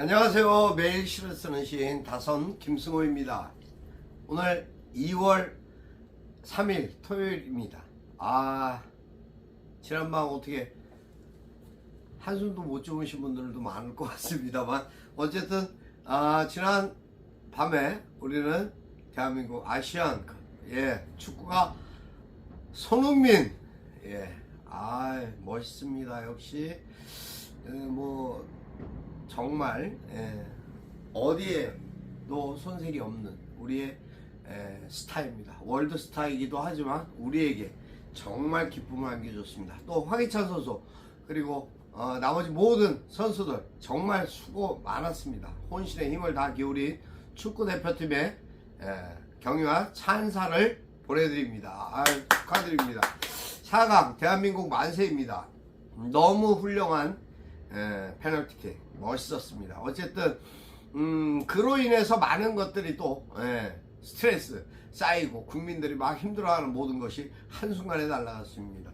안녕하세요. 매일 시를 쓰는 시인 다선 김승호입니다. 오늘 2월 3일 토요일입니다. 아, 지난밤 어떻게 한숨도 못 주무신 분들도 많을 것 같습니다만 어쨌든 아, 지난 밤에 우리는 대한민국 아시안컵 예, 축구가 손흥민 예, 아 멋있습니다. 역시 예, 뭐 정말 예, 어디에도 손색이 없는 우리의 예, 스타입니다. 월드 스타이기도 하지만 우리에게 정말 기쁨을 안겨줬습니다. 또 황희찬 선수 그리고 어, 나머지 모든 선수들 정말 수고 많았습니다. 혼신의 힘을 다 기울인 축구 대표팀의 예, 경의와 찬사를 보내드립니다. 아, 축하드립니다. 4강 대한민국 만세입니다. 너무 훌륭한 예, 페널티킥 멋있었습니다. 어쨌든 음, 그로 인해서 많은 것들이 또 예, 스트레스 쌓이고 국민들이 막 힘들어하는 모든 것이 한순간에 날아갔습니다.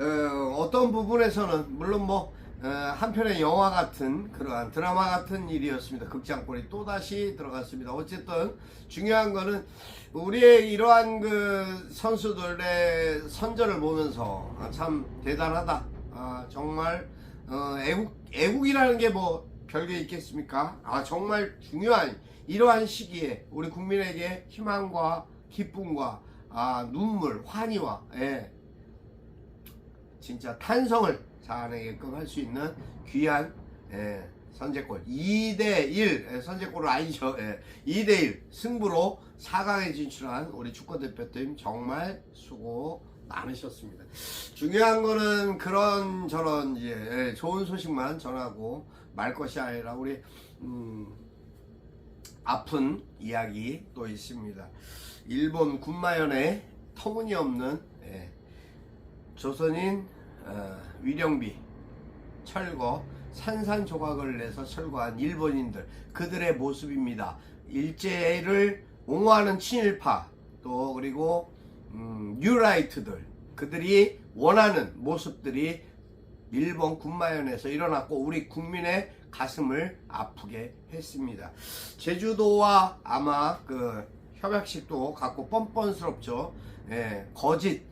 어, 떤 부분에서는 물론 뭐 어, 한편의 영화 같은 그러한 드라마 같은 일이었습니다. 극장권이 또 다시 들어갔습니다. 어쨌든 중요한 거는 우리의 이러한 그 선수들의 선전을 보면서 아, 참 대단하다. 아, 정말 어, 애국 애국이라는 게 뭐 별게 있겠습니까? 아 정말 중요한 이러한 시기에 우리 국민에게 희망과 기쁨과 아, 눈물, 환희와 예, 진짜 탄성을 자아내게끔 할 수 있는 귀한 예, 선제골 2대1 예, 선제골은 아니죠 예, 2대1 승부로 4강에 진출한 우리 축구대표팀 정말 수고 많으셨습니다 중요한 거는 그런 저런 이제 예, 좋은 소식만 전하고 말 것이 아니라 우리 음, 아픈 이야기 또 있습니다 일본 군마현의 터무니없는 예, 조선인 어, 위령비 철거 산산조각을 내서 철거한 일본인들 그들의 모습입니다. 일제를 옹호하는 친일파 또 그리고 음, 뉴라이트들 그들이 원하는 모습들이 일본 군마현에서 일어났고 우리 국민의 가슴을 아프게 했습니다. 제주도와 아마 그 협약식도 갖고 뻔뻔스럽죠. 예, 거짓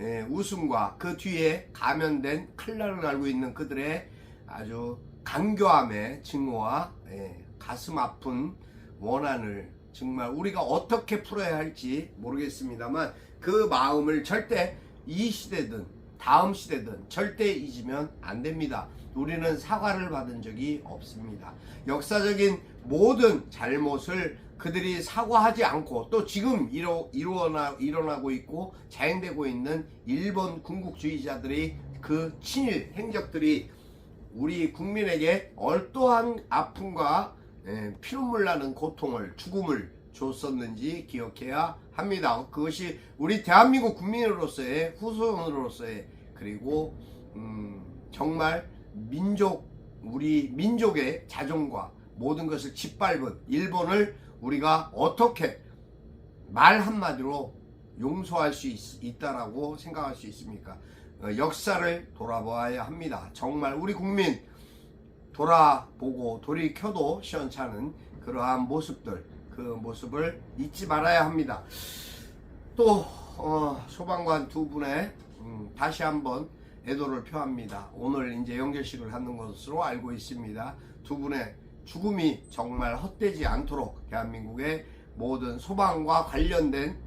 예, 웃음과 그 뒤에 가면된 칼날을 알고 있는 그들의 아주 강교함의 증오와 예, 가슴 아픈 원한을 정말 우리가 어떻게 풀어야 할지 모르겠습니다만 그 마음을 절대 이 시대든 다음 시대든 절대 잊으면 안 됩니다. 우리는 사과를 받은 적이 없습니다. 역사적인 모든 잘못을 그들이 사과하지 않고 또 지금 이루, 이루어나, 일어나고 있고 자행되고 있는 일본 군국주의자들의 그 친일 행적들이 우리 국민에게 어떠한 아픔과 예, 피눈물 나는 고통을 죽음을 줬었는지 기억해야 합니다. 그것이 우리 대한민국 국민으로서의 후손으로서의 그리고 음, 정말 민족 우리 민족의 자존과 모든 것을 짓밟은 일본을 우리가 어떻게 말 한마디로 용서할 수 있, 다라고 생각할 수 있습니까? 어, 역사를 돌아봐야 합니다. 정말 우리 국민 돌아보고 돌이켜도 시원찮은 그러한 모습들 그 모습을 잊지 말아야 합니다. 또 어, 소방관 두 분의 음, 다시 한번 애도를 표합니다. 오늘 이제 연결식을 하는 것으로 알고 있습니다. 두 분의 죽음이 정말 헛되지 않도록 대한민국의 모든 소방과 관련된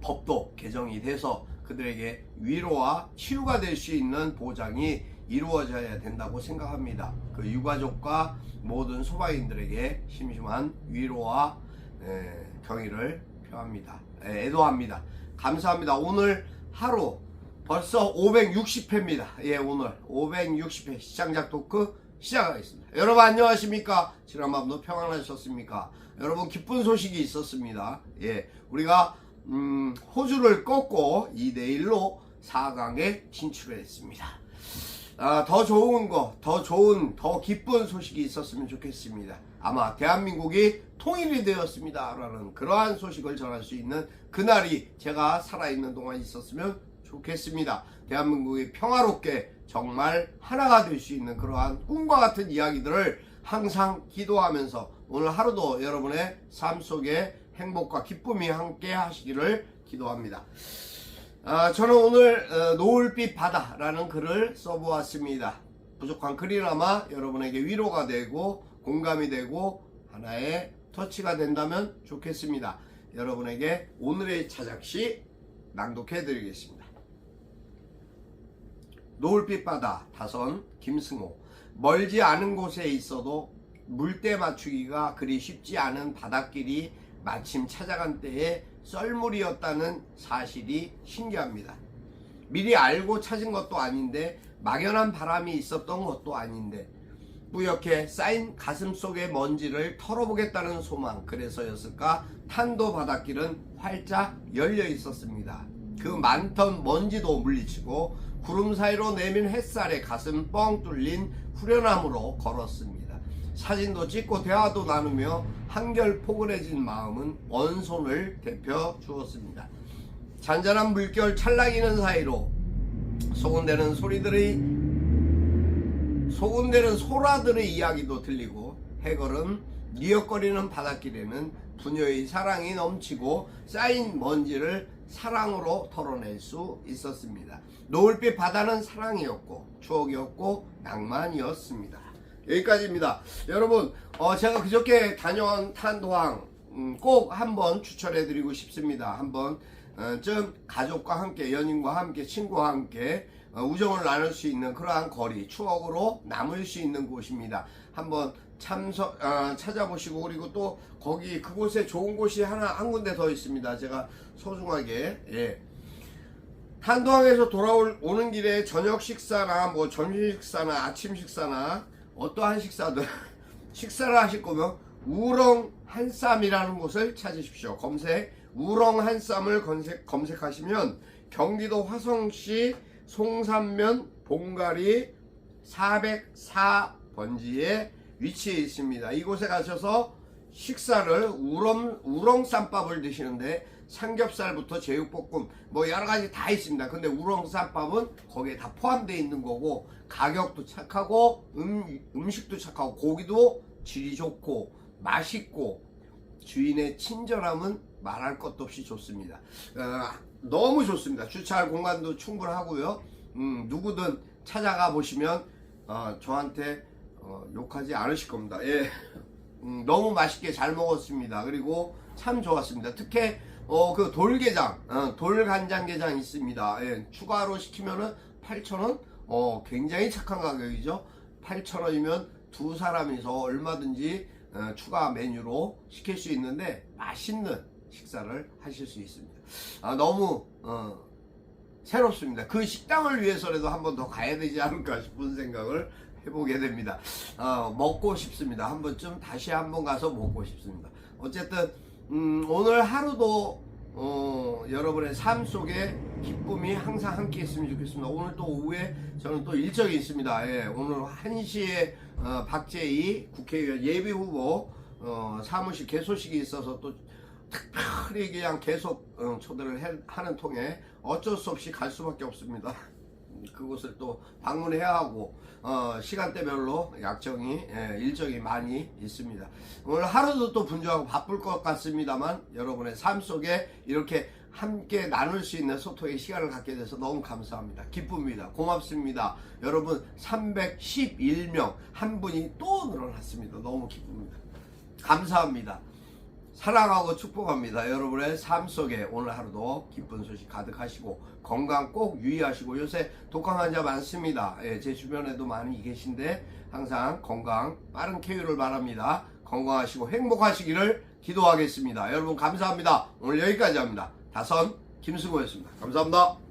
법도 개정이 돼서 그들에게 위로와 치유가 될 수 있는 보장이 이루어져야 된다고 생각합니다. 그 유가족과 모든 소방인들에게 심심한 위로와 에, 경의를 표합니다. 에, 애도합니다. 감사합니다. 오늘 하루 벌써 560회입니다. 예, 오늘 560회 시장작 토크 시작하겠습니다. 여러분 안녕하십니까? 지난밤도 평안하셨습니까? 여러분 기쁜 소식이 있었습니다. 예, 우리가 음, 호주를 꺾고 2대1로 4강에 진출했습니다. 아, 더 좋은 거, 더 좋은, 더 기쁜 소식이 있었으면 좋겠습니다. 아마 대한민국이 통일이 되었습니다. 라는 그러한 소식을 전할 수 있는 그날이 제가 살아있는 동안 있었으면 좋겠습니다. 대한민국이 평화롭게 정말 하나가 될 수 있는 그러한 꿈과 같은 이야기들을 항상 기도하면서 오늘 하루도 여러분의 삶 속에 행복과 기쁨이 함께 하시기를 기도합니다. 아, 저는 오늘 어, 노을빛 바다라는 글을 써보았습니다. 부족한 글이나마 여러분에게 위로가 되고 공감이 되고 하나의 터치가 된다면 좋겠습니다. 여러분에게 오늘의 차작시 낭독해 드리겠습니다. 노을빛 바다 다선 김승호 멀지 않은 곳에 있어도 물때 맞추기가 그리 쉽지 않은 바닷길이 마침 찾아간 때에 썰물이었다는 사실이 신기합니다. 미리 알고 찾은 것도 아닌데 막연한 바람이 있었던 것도 아닌데 뿌옇게 쌓인 가슴 속의 먼지를 털어보겠다는 소망 그래서였을까 탄도 바닷길은 활짝 열려 있었습니다. 그 많던 먼지도 물리치고 구름 사이로 내민 햇살에 가슴 뻥 뚫린 후련함으로 걸었습니다. 사진도 찍고 대화도 나누며 한결 포근해진 마음은 원손을 대표 주었습니다. 잔잔한 물결 찰나기는 사이로 소곤대는 소리들이 소곤대는 소라들의 이야기도 들리고 해걸은 니역거리는 바닷길에는 부녀의 사랑이 넘치고 쌓인 먼지를 사랑으로 털어낼 수 있었습니다. 노을빛 바다는 사랑이었고 추억이었고 낭만이었습니다. 여기까지입니다. 여러분, 어, 제가 그저께 다녀온 탄도항 음, 꼭 한번 추천해드리고 싶습니다. 한번 어, 좀 가족과 함께, 연인과 함께, 친구와 함께 어, 우정을 나눌 수 있는 그러한 거리, 추억으로 남을 수 있는 곳입니다. 한번 참석 어, 찾아보시고 그리고 또 거기 그곳에 좋은 곳이 하나 한 군데 더 있습니다. 제가 소중하게 예. 탄도항에서 돌아오는 길에 저녁 식사나 뭐 점심 식사나 아침 식사나 어떠한 식사든 식사를 하실 거면 우렁 한쌈이라는 곳을 찾으십시오. 검색 우렁 한쌈을 검색, 검색하시면 경기도 화성시 송산면 봉가리 404번지에 위치해 있습니다. 이곳에 가셔서 식사를 우렁 우렁 쌈밥을 드시는데 삼겹살부터 제육볶음 뭐 여러 가지 다 있습니다. 근데 우렁 쌈밥은 거기에 다 포함되어 있는 거고 가격도 착하고 음, 음식도 착하고 고기도 질이 좋고 맛있고 주인의 친절함은 말할 것도 없이 좋습니다. 어, 너무 좋습니다. 주차할 공간도 충분하고요. 음, 누구든 찾아가 보시면 어, 저한테 어, 욕하지 않으실 겁니다. 예. 음, 너무 맛있게 잘 먹었습니다. 그리고 참 좋았습니다. 특히 어, 그 돌게장, 어, 돌간장게장 있습니다. 예, 추가로 시키면은 8,000원? 어, 굉장히 착한 가격이죠. 8,000원이면 두 사람이서 얼마든지 어, 추가 메뉴로 시킬 수 있는데 맛있는 식사를 하실 수 있습니다. 아, 너무 어, 새롭습니다. 그 식당을 위해서라도 한 번 더 가야 되지 않을까 싶은 생각을 해보게 됩니다. 어, 먹고 싶습니다. 한 번쯤 다시 한 번 가서 먹고 싶습니다. 어쨌든 음, 오늘 하루도 어, 여러분의 삶 속에 기쁨이 항상 함께 있으면 좋겠습니다. 오늘 또 오후에 저는 또 일정이 있습니다. 예, 오늘 1시에 어, 박재희 국회의원 예비 후보 어, 사무실 개소식이 있어서 또 특별히 그냥 계속 어, 초대를 해- 하는 통에 어쩔 수 없이 갈 수밖에 없습니다. 그곳을 또 방문해야 하고 어, 시간대별로 약정이 예, 일정이 많이 있습니다. 오늘 하루도 또 분주하고 바쁠 것 같습니다만 여러분의 삶 속에 이렇게 함께 나눌 수 있는 소통의 시간을 갖게 돼서 너무 감사합니다. 기쁩니다. 고맙습니다. 여러분 311명 한 분이 또 늘어났습니다. 너무 기쁩니다. 감사합니다. 사랑하고 축복합니다. 여러분의 삶 속에 오늘 하루도 기쁜 소식 가득하시고 건강 꼭 유의하시고 요새 독감 환자 많습니다. 예, 제 주변에도 많이 계신데 항상 건강 빠른 쾌유를 바랍니다. 건강하시고 행복하시기를 기도하겠습니다. 여러분 감사합니다. 오늘 여기까지 합니다. 다선 김승호였습니다. 감사합니다.